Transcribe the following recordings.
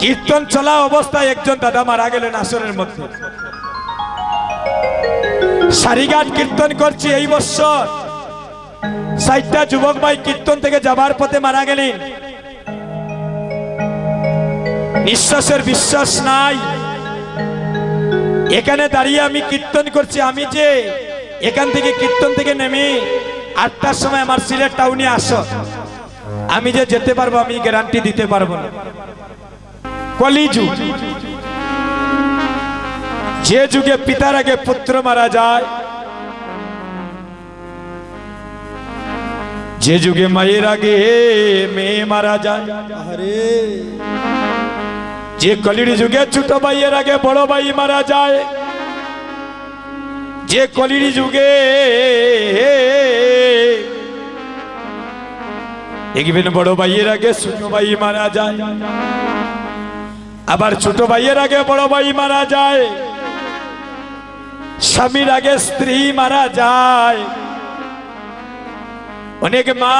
কীর্তন চলা অবস্থায় একজন দাদা মারা গেলেন আসরের মধ্যে। সারিঘাট কীর্তন করছি এই বছর। ষাটটা যুবক ভাই কীর্তন থেকে যাবার পথে মারা গেলেন। নিঃশ্বাসের বিশ্বাস নাই। এখানে দাঁড়িয়ে আমি কীর্তন করছি, আমি যে এখান থেকে কীর্তন থেকে নেমে আটটার সময় আমার সিলেট টাউনে আসো। আমি যে যেতে পারব, আমি গ্যারান্টি দিতে পারব না। কলিযুগ যে যুগে পিতার আগে পুত্র মারা যায় যে যুগে মায়ের আগে মেয়ে মারা যায় আরে যে কলির যুগে ছোট ভাইয়ের আগে বড় ভাই মারা যায় যে কলির যুগে দেখবেন বড় ভাইয়ের আগে ছোট ভাই মারা যায় আবার ছোট ভাইয়ের আগে বড় ভাই মারা যায়। স্বামীর আগে স্ত্রী মারা যায়। অনেক মা,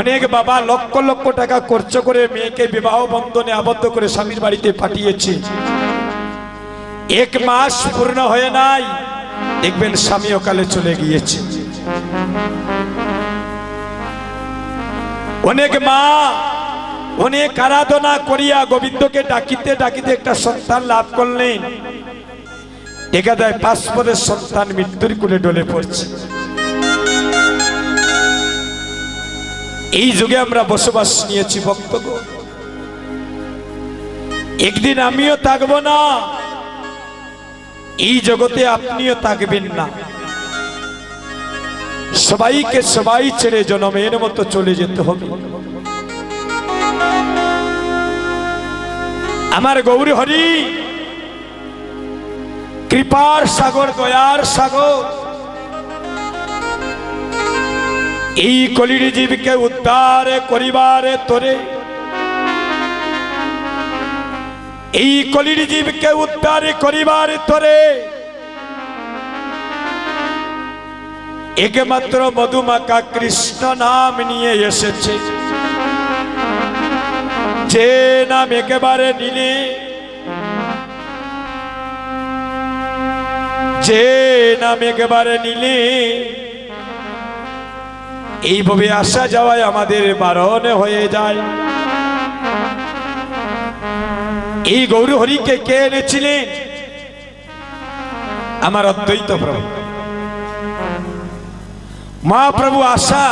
অনেক বাবা লক্ষ লক্ষ টাকা খরচ করে মেয়েকে বিবাহ বন্ধনে আবদ্ধ করে স্বামীর বাড়িতে পাঠিয়েছে। এক মাস পূর্ণ হয়ে নাই, দেখবেন স্বামী অকালে চলে গিয়েছে। অনেক মা অনেক আরাধনা করিয়া গোবিন্দকে ডাকিতে ডাকিতে একটা সন্তান লাভ করলেন। দেখা যায় পাঁচ পদের সন্তান মৃত্যুর কুলে ডলে পড়ছে। এই যুগে আমরা বসবাস নিয়েছি বক্তব্য একদিন আমিও থাকব না। এই জগতে আপনিও থাকবেন না। সবাইকে সবাই ছেড়ে জনমের মতো চলে যেতে হবে। আমার গৌরী হরি, কৃপার সাগর, দয়ার সাগর, এই কলির জীবকে উদ্ধার করিবারে তোরে। এই কলির জীবকে উদ্ধার করিবার তোরে। একমাত্র মধুমাকা কৃষ্ণ নাম নিয়ে এসেছে। যে নাম একেবারে নিলে। যে নাম একেবারে নিলে। এইভাবে আসা যাওয়ায় আমাদের বারণ হয়ে যায়। এই গৌর হরিকে কে এনেছিলেন? আমার অদ্বৈত প্রভু। মহাপ্রভু আসা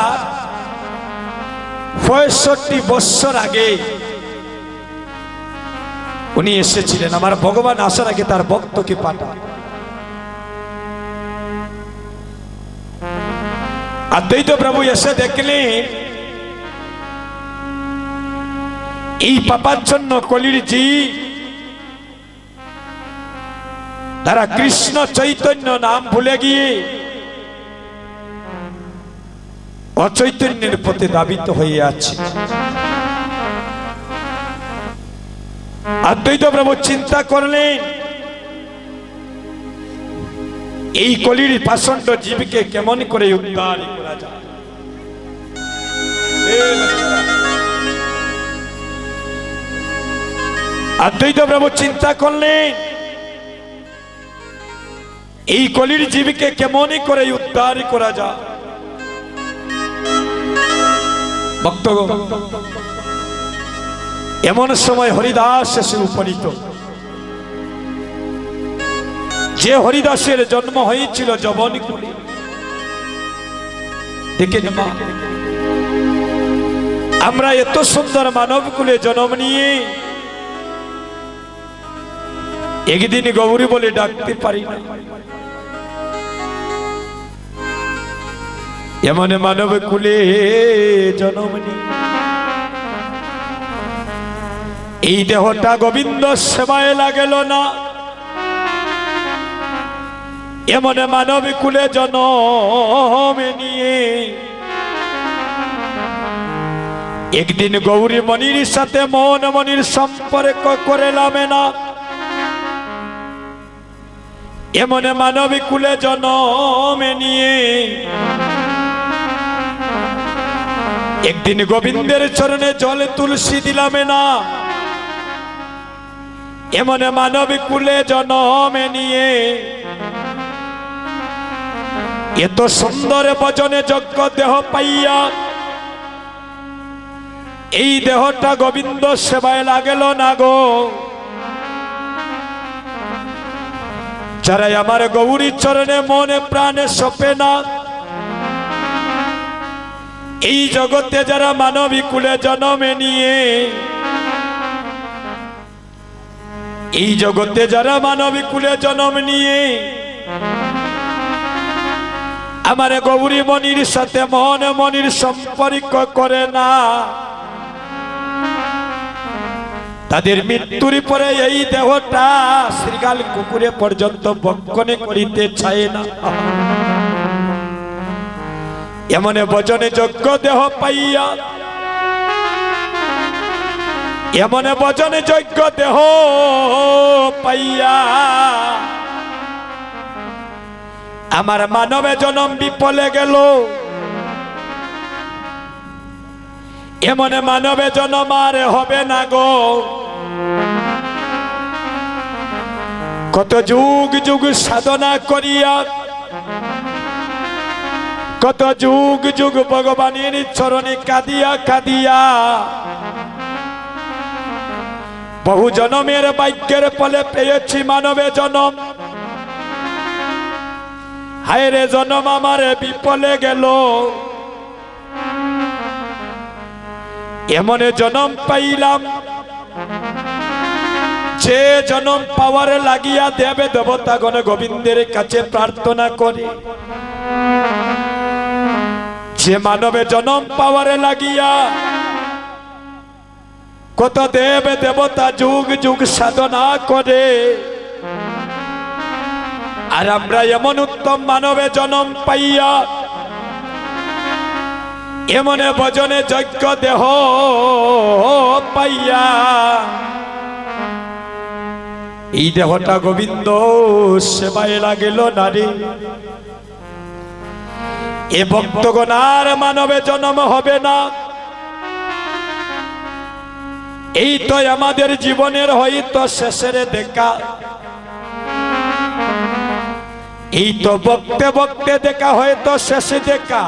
পঁয়ষট্টি বৎসর আগে উনি এসেছিলেন, আমার ভগবান আসার আগে তার ভক্তকে পাঠান। অদ্বৈত প্রভু এসে দেখলেন, এই পাপাচ্ছন্ন কলির জি তারা কৃষ্ণ চৈতন্য নাম ভুলে গিয়ে অচৈতন্যের পথে দাবিত হয়ে আছে। অদ্বৈত প্রভু চিন্তা করলেন। এই কলির পাষণ্ড জীবকে কেমন করে উদ্ধার করা যায়। অদ্বৈত প্রভু চিন্তা করলেন। এই কলির জীবকে কেমন করে উদ্ধার করা যায়? ভক্তগণ এমন সময় হরিদাস এসে উপনীত। যে হরিদাসের জন্ম হয়েছিল জবনকুলে। আমরা এত সুন্দর মানব কুলে জন্ম নিয়ে একদিন গৌরী বলে ডাকতে পারি না। এমন মানব কুলে জন্ম নিয়ে এই দেহটা গোবিন্দ সেবায় লাগেল না। এমন মানব কুলে জনমে নিয়ে। একদিন গৌরী মনির সাথে মন মনির সম্পর্ক করেলামে না। এমন মানব কুলে জনমে নিয়ে। একদিন গোবিন্দের চরণে জলে তুলসী দিলামে না। এমন মানবিক কুলে জনমে নিয়ে। এত সুন্দর বচনে যজ্ঞ দেহ পাইয়া এই দেহটা গোবিন্দ সেবায় লাগেল না গো। যারা আমার গৌরী চরণে মনে প্রাণে সপে না, এই জগতে যারা মানবী কুলে জন্মে নিয়ে এই জগতে যারা মানবী কুলে জন্ম নিয়ে আমার গৌরী মনির সাথে মন মনির সম্পর্ক করে না, তাদের মৃত্যুর পরে এই দেহটা শ্রীকাল কুকুরে পর্যন্ত বক্ষণে করিতে চায় না। এমন বচনে যোগ্য দেহ পাইয়া এমন বচনে যোগ্য দেহ পাইয়া। আমার মানবে জনম বিপলে গেল। এমন মানবে জনম আর হবে না গো। কত যুগ যুগ সাধনা করিয়া, কত যুগ যুগ ভগবানের চরণে কাঁদিয়া কাঁদিয়া বহু জনমের বাক্যের ফলে পেয়েছি মানবে জনম। হায় রে জনম, আমার বিপলে গেল। এমন জনম পাইলাম যে জনম পাওয়ার লাগিয়া দেবে দেবতা দেবতাগণ গোবিন্দের কাছে প্রার্থনা করে। যে মানবে জনম পাওয়ারে লাগিয়া কত দেব দেবতা যুগ যুগ সাধনা করে। আর আমরা এমন উত্তম মানবে জনম পাইয়া, এমনে ভজনে যজ্ঞ দেহ পাইয়া। এই দেহটা গোবিন্দ সেবায় লাগিল নারী। এ ভক্তগণ আর মানবে জন্ম হবে না। এই তো আমাদের জীবনের হয়তো শেষের দেখা। এই তো বকতে বকতে দেখা হয়তো শেষে দেখা।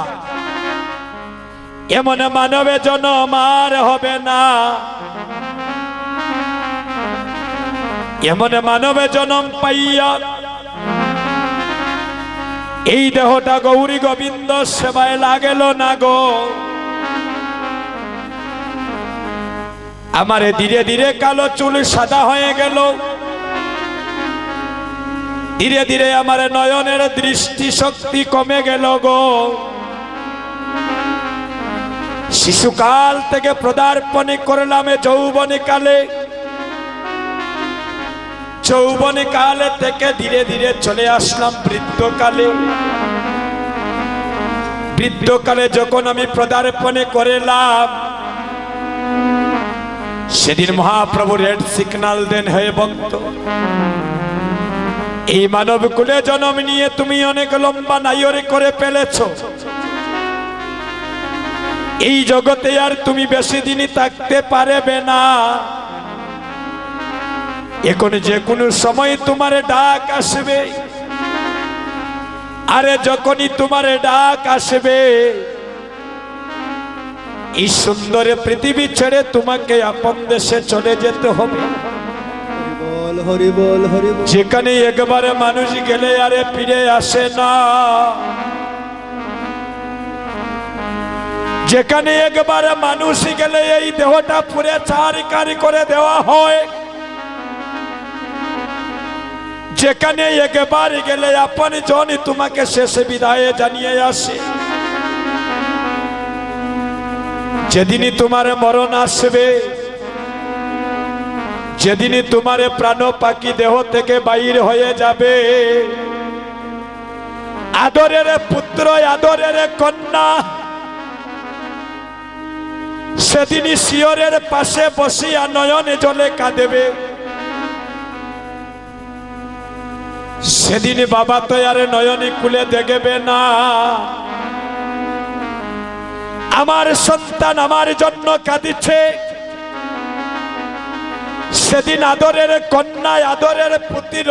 এমন মানবে জন্ম আর হবে না। এমন মানবে জন্ম পাইয়া এই দেহটা গৌরী গোবিন্দ সেবায় লাগেল না গো। আমারে ধীরে ধীরে কালো চুল সাদা হয়ে গেল। ধীরে ধীরে আমার নয়নের দৃষ্টি শক্তি কমে গেল গো। শিশুকাল থেকে প্রদার্পণে করলাম যৌবনে কালে যৌবনে কালে থেকে ধীরে ধীরে চলে আসলাম বৃদ্ধকালে। বৃদ্ধকালে যখন আমি প্রদার্পণে করলাম সেদিন মহাপ্রভু রেড সিগনাল দেন হয়ে ভক্ত। এই মানব কুলে জন্ম নিয়ে তুমি অনেক লম্বা নাইরে করে ফেলেছ। এই জগতে আর তুমি বেশি দিনই থাকতে পারবে না। এখন যে কোনো সময় তোমার ডাক আসবে। আরে যখনই তোমার ডাক আসবে এই সুন্দর পৃথিবী ছেড়ে তোমাকে আপন দেশে চলে যেতে হবে। যেখানে একবারে মানুষ গেলে আরে ফিরে আসে না। যেখানে একবারে মানুষ গেলে এই দেহটা পুরে চারিকারি করে দেওয়া হয়। যেখানে একবার গেলে আপন জন তোমাকে শেষে বিদায় জানিয়ে আসে। যেদিনই তোমার মরণ আসবে, যেদিনই তোমার প্রাণ পাখি দেহ থেকে বাইর হয়ে যাবে, আদরের পুত্র, আদরের কন্যা, সেদিনই শিয়রের পাশে বসিয়া নয়নে জলে কাঁদেবে। সেদিন বাবা তো আর নয়নে খুলে দেখবে না। আমার সন্তান আমার জন্য কাঁদিছে। সেদিন আদরের কন্যায় আদরের পুতির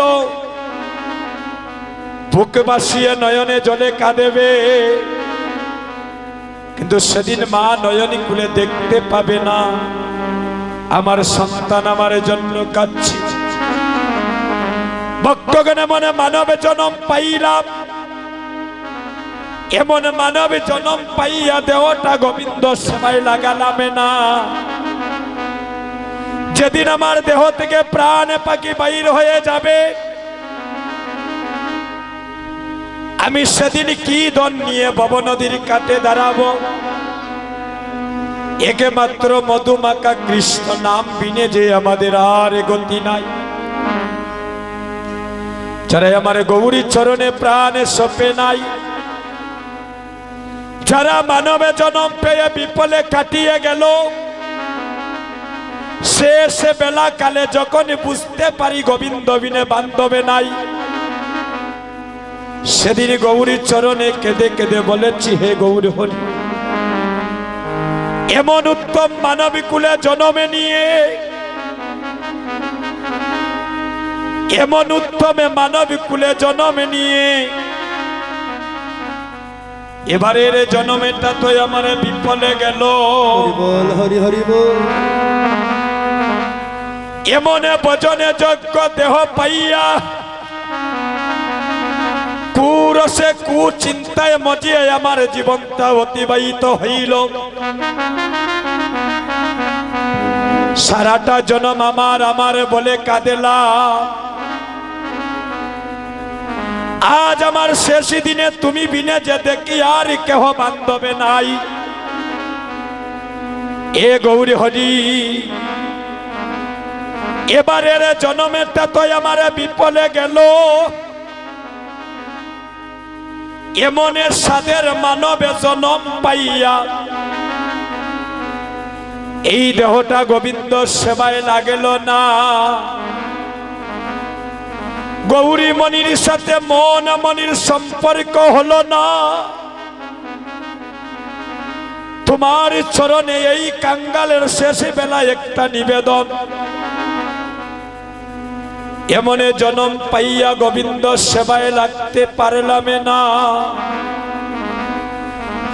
বুক বাসিয়ে নয়নে জলে কাঁদেবে। কিন্তু সেদিন মা নয়নী খুলে দেখতে পাবে না। আমার সন্তান আমার জন্য কাঁদছে। ভক্তগণে মনে মানব জনম পাইলাম। এমন মানব জনম পাইয়া দেওয়াটা গোবিন্দ সেবায় লাগালামে না। যেদিন আমার দেহ থেকে প্রাণ পাখি বাইর হয়ে যাবে, আমি সেদিন কি দন নিয়ে ভব নদীর কাটে দাঁড়াবো? একে মাত্র মধুমাকা কৃষ্ণ নাম বিনে যে আমাদের আর গতি নাই। যারা আমার গৌরী চরণে প্রাণে সপে নাই যারা মানবে জনম পেয়ে বিপলে কাটিয়ে গেল শেষ বেলা কালে যখন বুঝতে পারি গোবিন্দ বিনে বান্ধবে নাই, সেদিন গৌরী চরণে কেঁদে কেঁদে বলেছি, হে গৌরী হরি, এমন উত্তম মানবী কুলে জনমে নিয়ে, এমন উত্তমে মানবী কুলে জনমে নিয়ে এবারের জনমেটা তো আমার বিফলে গেল। বল হরি হরি বল। এমনে বজনে যজ্ঞ দেহ পাইয়া কুরসে কুচিন্তায় মজিয়ে আমার জীবনটা অতিবাহিত হইল। সারাটা জনম আমার আমার বলে কাঁদেলা। আজ আমার শেষ দিনে তুমি বিনে যে দেখি আর কেহ বান্ধবে নাই। এ গৌরী হরি, এবারের জনমেরটা তো আমার বিপলে গেল। এমনে সাদের মানবে জনম পাইয়া এই দেহটা গোবিন্দ সেবায় লাগেল না। গৌরী মনির সাথে মন মনির সম্পর্ক হলো না। তোমার চরণে এই কাঙ্গালের শেষ বেলা একটা নিবেদন। এমনে জনম পাইয়া গোবিন্দ সেবায় লাগতে পারলামে না।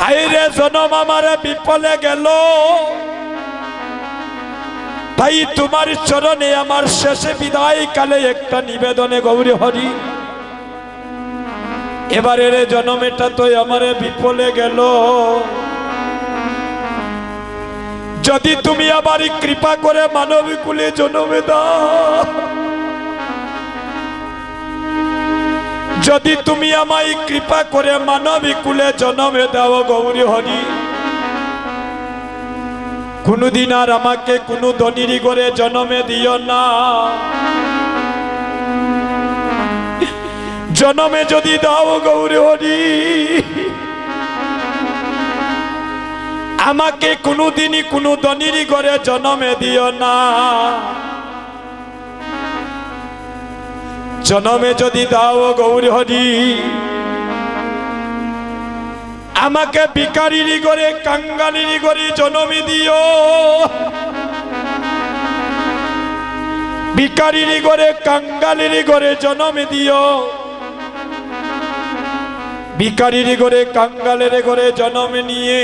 আইরে জনম আমার বিপলে গেল। তাই তোমার চরণে আমার শেষে বিদায় কালে একটা নিবেদনে গৌরী হরি। এবারের জনমেটা তো আমারে বিপলে গেল। যদি তুমি আবার কৃপা করে মানবিকুলে জনমে দাও। যদি তুমি আমায় কৃপা করে মানবিকুলে জনমে দাও গৌরী হরি। কোনদিন আর আমাকে কোনো ধনিরি করে জনমে দিও না। জনমে যদি দাও গৌরী হরি, আমাকে কোনোদিনই কোনো ধনিরি করে জনমে দিও না। জনমে যদি দাও গৌরী হরি আমাকে বিকারিরি করে কাঙ্গালিরি করে জনমি দিও। বিকারিরি করে কাঙ্গালিরি করে জনমে দিও। বিকারিরি করে কাঙ্গালের করে জনমে নিয়ে।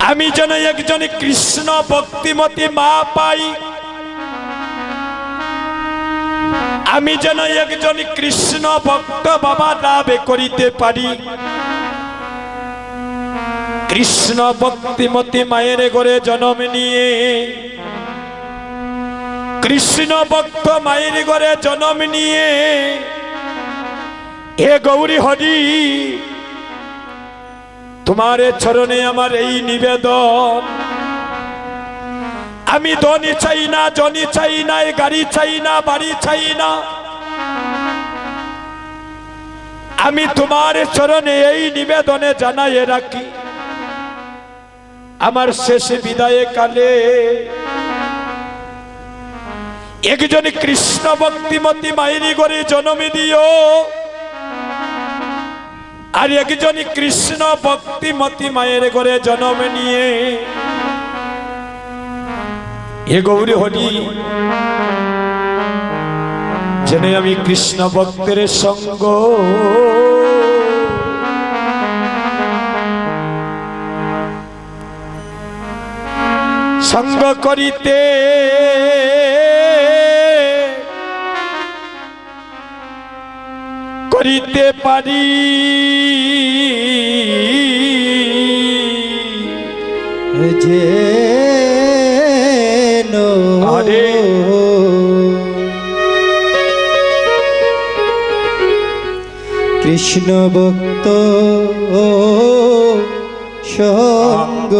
আমি যেন একজন কৃষ্ণ ভক্তিমতী মা পাই। আমি যেন একজন কৃষ্ণ ভক্ত বাবা লাভ করিতে পারি। কৃষ্ণ ভক্তিমতী মায়ের ঘরে জন্ম নিয়ে। কৃষ্ণ ভক্ত মায়ের ঘরে জন্ম নিয়ে। হে গৌরী হরি, তোমার চরণে আমার এই নিবেদন। আমি ধনী চাই না, জনি চাই না গাড়ি চাই না, বাড়ি চাই না। আমি তোমার চরণে এই নিবেদনে জানাই রাখি। আমার শেষ বিদায় কালে একজন কৃষ্ণ ভক্তিমতী মায়েরি করে জন্মে দিও। আর একজন কৃষ্ণ ভক্তিমতী মায়ের ঘরে জন্ম নিয়ে এ গৌরী হরি যেন আমি কৃষ্ণ ভক্তের সঙ্গ। সঙ্গ করিতে করিতে পারি। যে কৃষ্ণ ভক্ত সঙ্গ।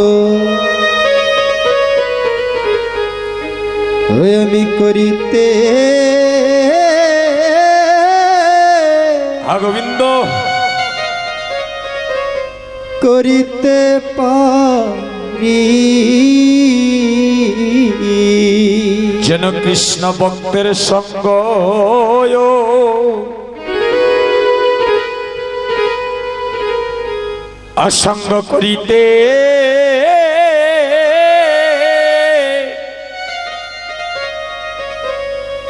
আমি করিতে গোবিন্দ। করিতে পারি। যেন কৃষ্ণ ভক্তের সঙ্গ অসঙ্গ করিতে।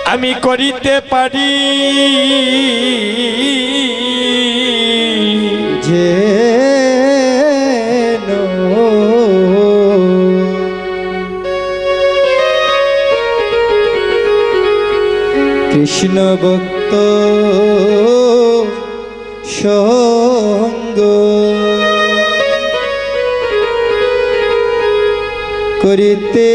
আমি করিতে পারি। যে কৃষ্ণ ভক্ত সঙ্গ করিতে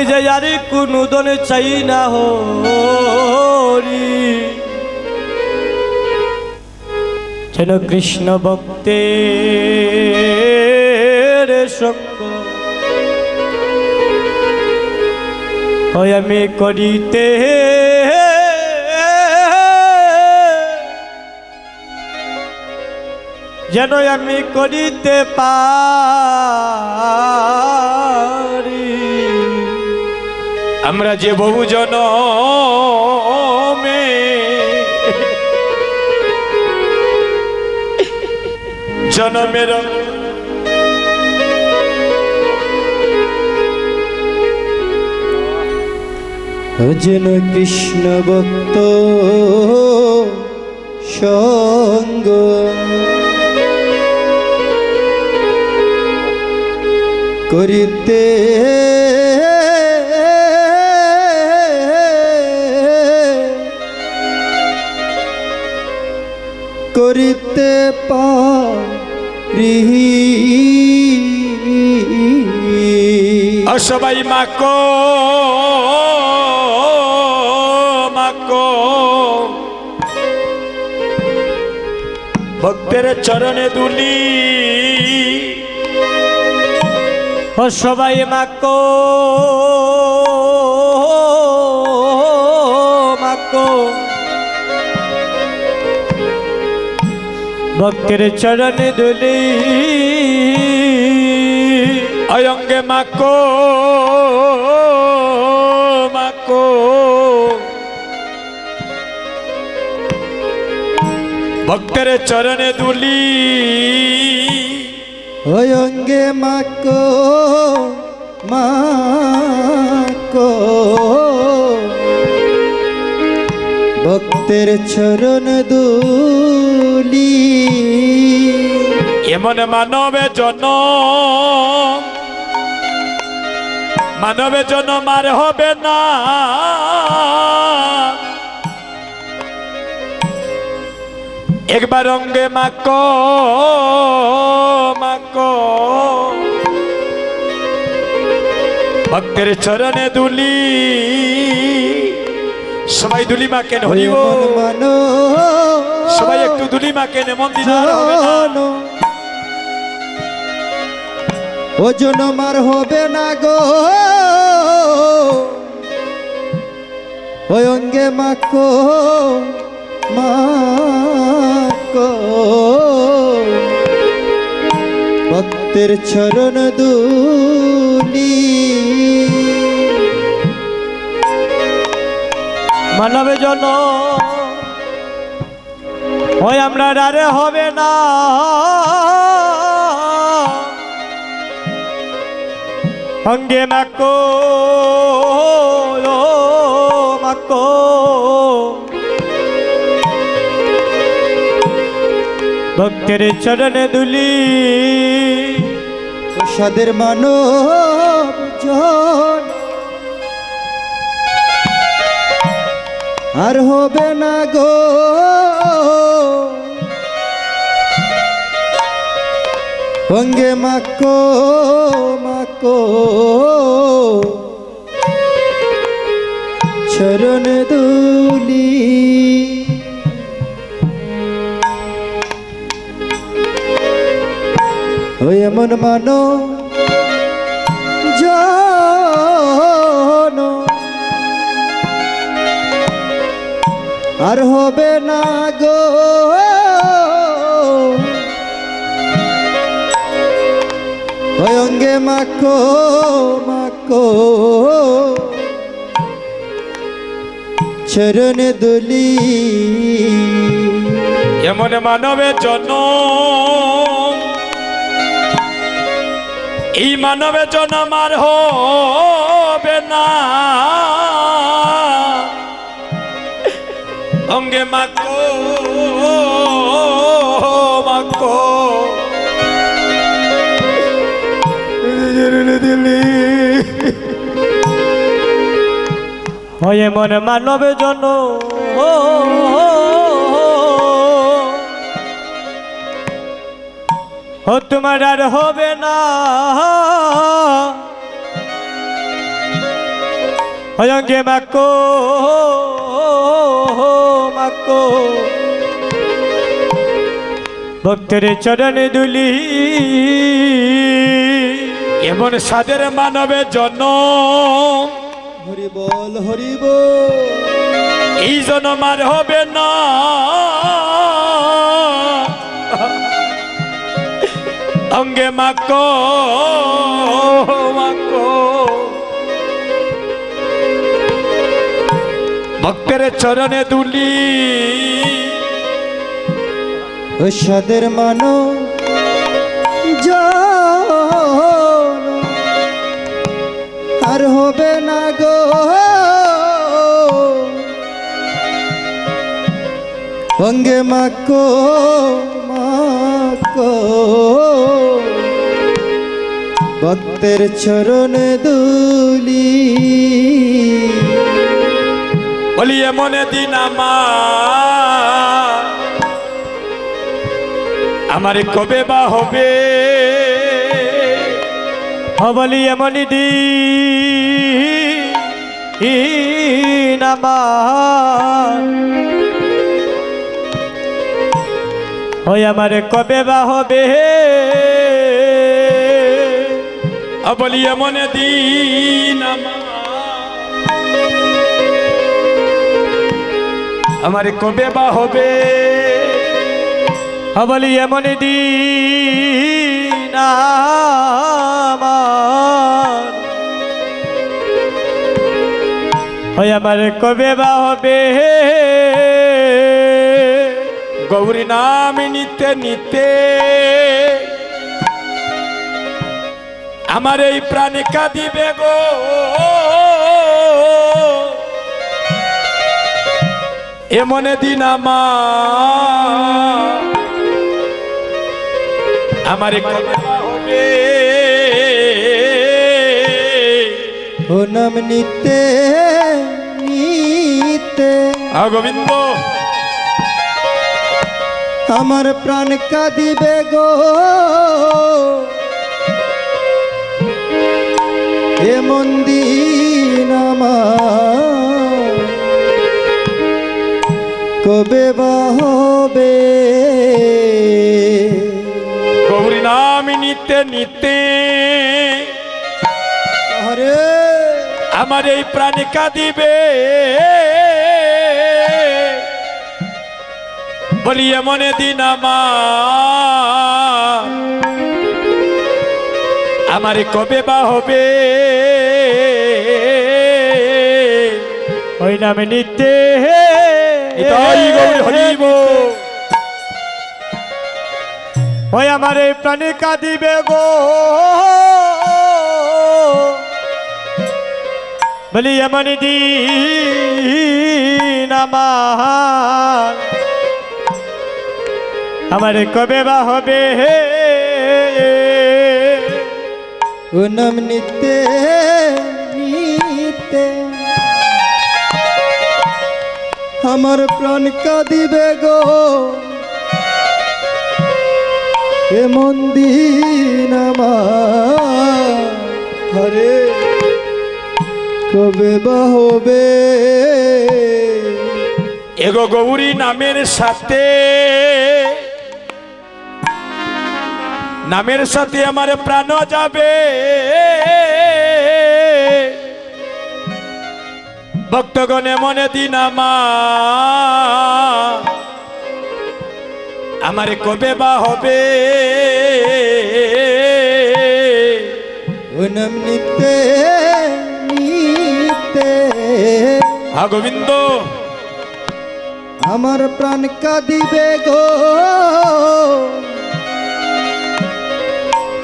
আমি যাই আর কোনো দনে চাই না, হরি। যেন কৃষ্ণ হয় আমি করিতে যেন আমি করিতে পারি। আমরা যে বহুজন মে। জনমের যেন কৃষ্ণ ভক্ত সঙ্গ। করিতে মাকো মাকো। ভক্তের চরণে দুলি। ও সবাই মাকো মাকো। ভক্তের চরণে দুলি। অয়ঙ্গে মাকো মাকো। ভক্তের চরণে দুলি। অঙ্গে মাকো মাকো। ভক্তের চরণ দুলি। এমন মানবে জন মানবে জন মার হবে না। একবার অঙ্গে মাক মাক ভক্তের চরণে দুলি। সবাই দুলি মা কেন হরিব সবাই একটু দুলি মাকে নেমন্ত্রণ আর হবে না। ওজন মার হবে না গো। ওই অঙ্গে মাকো মাকো ভক্তের চরণ দুলি মানবে জন, ওই আমরা ডারে হবে না। অঙ্গে মাকো মাকো। ভক্তের চরণে দুলি প্রসাদের জন। আর হবে না গো। অঙ্গে মাকো মাকো চরণ দুলি। ওই এমন মানো জন। আর হবে না গো। মাখো মাখো। চরণ দুলি। এমন মানবের জন্য এই মানবের জন্য আমার হবে না। অঙ্গে মাকো মাকো দিলি। হয়ে মনে মানবে জন ও তোমার আর হবে না। হয়ঙ্গে মাকো মাকো। ভক্তের চরণে দুলি। এমন সাদের মানবে জন্য। হরি বল হরি এই জন্ম আর হবে না। অঙ্গে মাকো মাকো ভক্তের চরণে দুলি। সাদের মানো জন আর হবে না গো। অঙ্গে মাকো মাকো ভক্তের চরণ দুলি। বলি মনে দিন আমার। আমার কবে বা হবে? হবলি এমনি দিন আমার। ওই আমার কবে বা হবে? বলি এমন দিন আমার। কবে বা হবে? হবলি এমনি দিন ওই আমার কবে বা হবে? গৌরী নাম নিতে নিতে আমার এই প্রাণে কাঁদিবে গো। এমন দিন আমার আমার হবে। ও নাম নিতে নিতে। আ গোবিন্দ। আমার প্রাণ কাঁদিবে গো। এ মন্দির আমার। কবে বা হবে? নিতে নিতে আমার এই প্রাণী কাঁদিবে। বলি এমন দিন আমার। আমার কবে বা হবে? ওই নামে নিতে। গৌরী হরিব। ওই আমার এই প্রাণী কাঁদিবে গো। বলি, এমন দিন আমার আমার কবে বা হবে? ও নাম নিতে নিতে। আমার প্রাণ কাঁদিবে গো। এমন দিন হরে কবে বা হবে? এগো গৌরী নামের সাথে। নামের সাথে আমার প্রাণ যাবে। ভক্তগণে মনে দিন আমার। আমারে কবে বা হবে? নিতে নিতে। হা গোবিন্দ। আমার প্রাণ কাঁদিবে গো।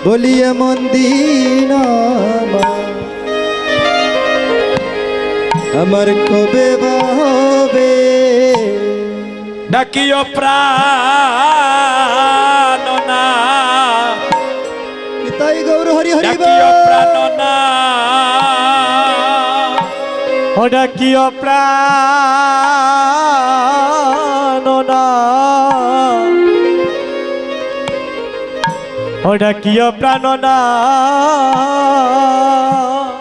বলি এমন দিন আমার। কবে বা ডাকিও প্রাণনা। তাই গৌর হরি হরি ডাকিও প্রাণনা। ওটা কি প্রাণ ওটা কি প্রাণ না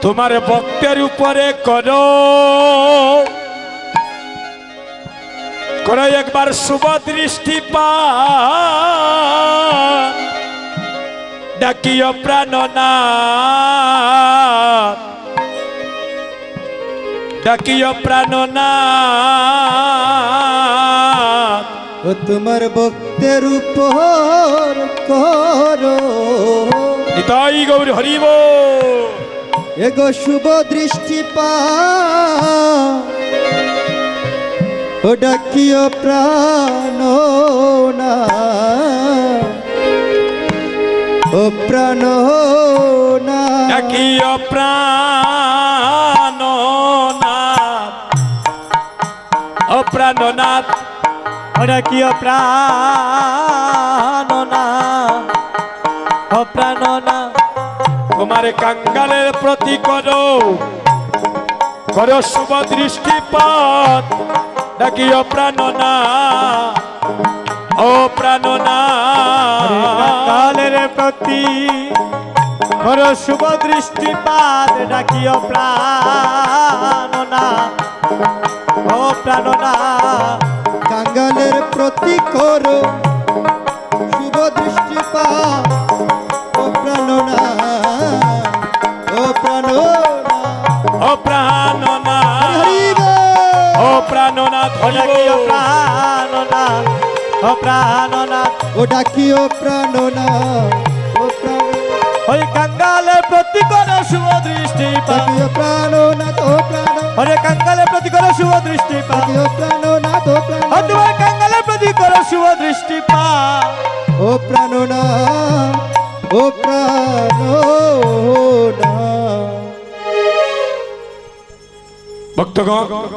তোমার ভক্তের উপরে করো। করো একবার শুভ দৃষ্টি পা। ডাকিও প্রাণনা। ডাকিও প্রাণনা। ও তোমার ভক্তের উপর করো। নিতাই গৌর হরিব। এগো শুভ দৃষ্টি পা। ও ডাকিও প্রাণ না। ও প্রাণ না। ডাকিও প্রাণনাথ ও প্রাণনাথ ওটা কি প্রাণ না। ও প্রাণ না। তোমার কাঙ্গালের প্রতি করো। করো শুভ দৃষ্টিপাত। ডাকিও প্রাণনা ও প্রাণনা কালের প্রতি বড় শুভ দৃষ্টিপাত ডাকিও প্রাণ না। ও প্রাণ না। কাঙ্গালের প্রতি করো শুভ দৃষ্টি ডাকিও হরিব প্রাণ না ও প্রাণ না ও ডাকিও প্রাণ না ও প্রাণ ওই কাঙ্গালের প্রতি করো শুভ দৃষ্টিপাত। ডাকিও প্রাণ না তো প্রাণ ওরে কাঙ্গালের প্রতি করো শুভ দৃষ্টিপাত। ডাকিও প্রাণ না প্রাণ ও তোমার কাঙ্গালের প্রতি করো শুভ দৃষ্টিপাত। ও প্রাণ ও প্রাণ ভক্তগণ